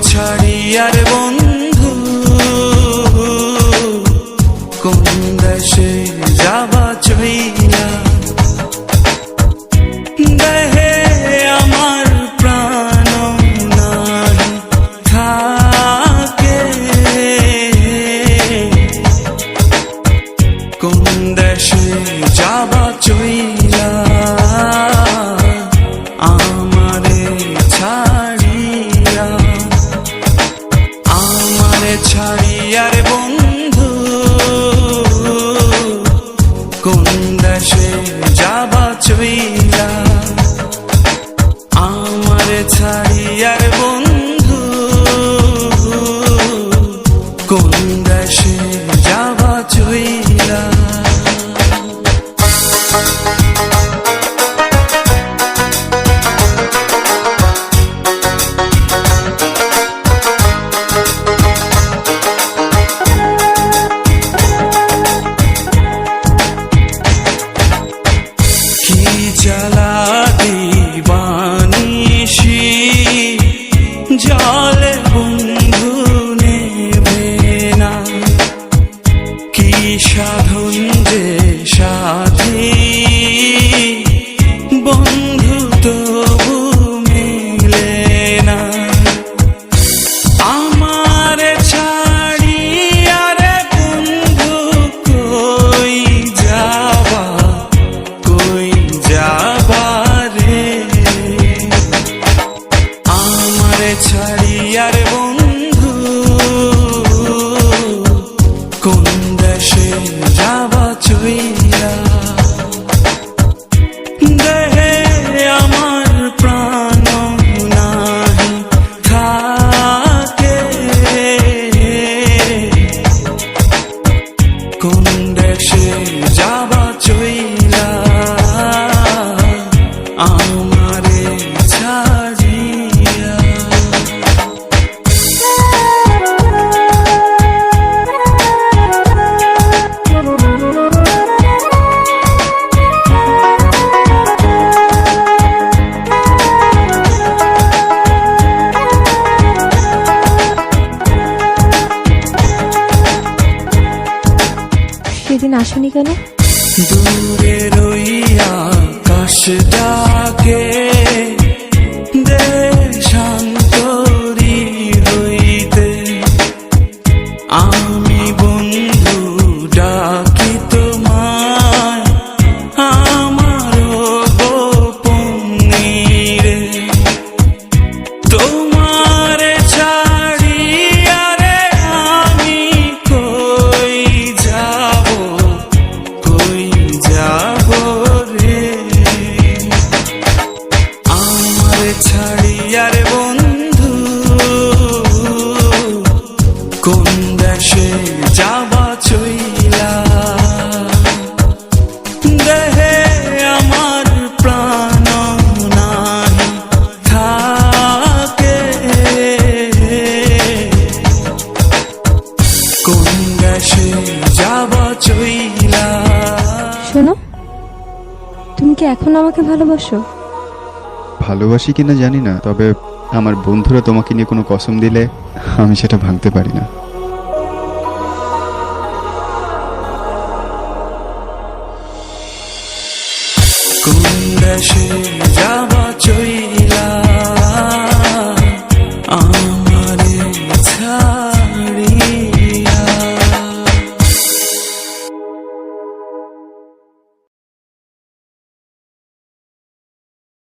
আমারে আর বন্ধু কি সাধন যে সাধি। কোন দেশে যাবা চইলা সেদিন আসনি কেন? দূরে রইয়া কাশ ডাকে কোন দেশে যাবা চইলা? দেহে আমার প্রাণ নাহি থাকে। কোন দেশে যাবা চইলা? শোনো তুমি কি এখন আমাকে ভালোবাসো? ভালোবাসি কিনা জানি না তবে আমার বন্ধুরা তোমাকে নিয়ে কোনো কসম দিলে আমি সেটা ভাঙতে পারি না। দেশে যাবা চইলা আমারে ছাড়ি